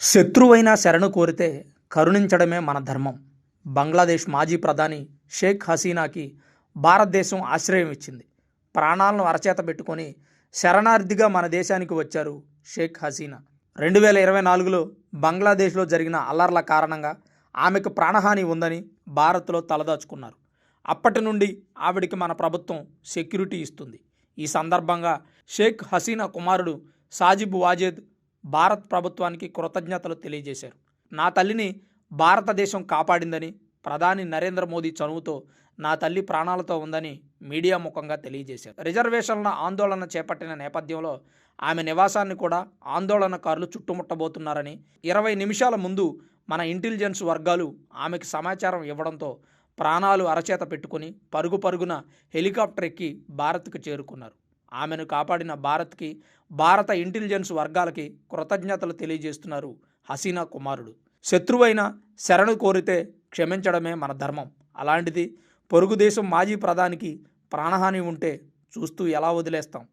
శత్రువైనా శరణు కోరితే కరుణించడమే మన ధర్మం. బంగ్లాదేశ్ మాజీ ప్రధాని షేక్ హసీనాకి భారతదేశం ఆశ్రయం ఇచ్చింది. ప్రాణాలను అరచేత పెట్టుకొని శరణార్థిగా మన దేశానికి వచ్చారు షేక్ హసీనా. రెండు వేల ఇరవై నాలుగులో బంగ్లాదేశ్లో జరిగిన అల్లర్ల కారణంగా ఆమెకు ప్రాణహాని ఉందని భారత్లో తలదాచుకున్నారు. అప్పటి నుండి ఆవిడికి మన ప్రభుత్వం సెక్యూరిటీ ఇస్తుంది. ఈ సందర్భంగా షేక్ హసీనా కుమారుడు సాజిబ్ వాజేద్ భారత్ ప్రభుత్వానికి కృతజ్ఞతలు తెలియజేశారు. నా తల్లిని భారతదేశం కాపాడిందని ప్రధాని నరేంద్ర మోదీ చనువుతో నా తల్లి ప్రాణాలతో ఉందని మీడియా ముఖంగా తెలియజేశారు. రిజర్వేషన్ల ఆందోళన చేపట్టిన నేపథ్యంలో ఆమె నివాసాన్ని కూడా ఆందోళనకారులు చుట్టుముట్టబోతున్నారని ఇరవై నిమిషాల ముందు మన ఇంటెలిజెన్స్ వర్గాలు ఆమెకు సమాచారం ఇవ్వడంతో ప్రాణాలు అరచేత పెట్టుకుని పరుగు పరుగున హెలికాప్టర్ ఎక్కి భారత్కు చేరుకున్నారు. ఆమెను కాపాడిన భారత్కి భారత ఇంటెలిజెన్స్ వర్గాలకి కృతజ్ఞతలు తెలియజేస్తున్నారు హసీనా కుమారుడు. శత్రువైన శరణు కోరితే క్షమించడమే మన ధర్మం. అలాంటిది పొరుగు దేశం మాజీ ప్రధానికి ప్రాణహాని ఉంటే చూస్తూ ఎలా వదిలేస్తాం?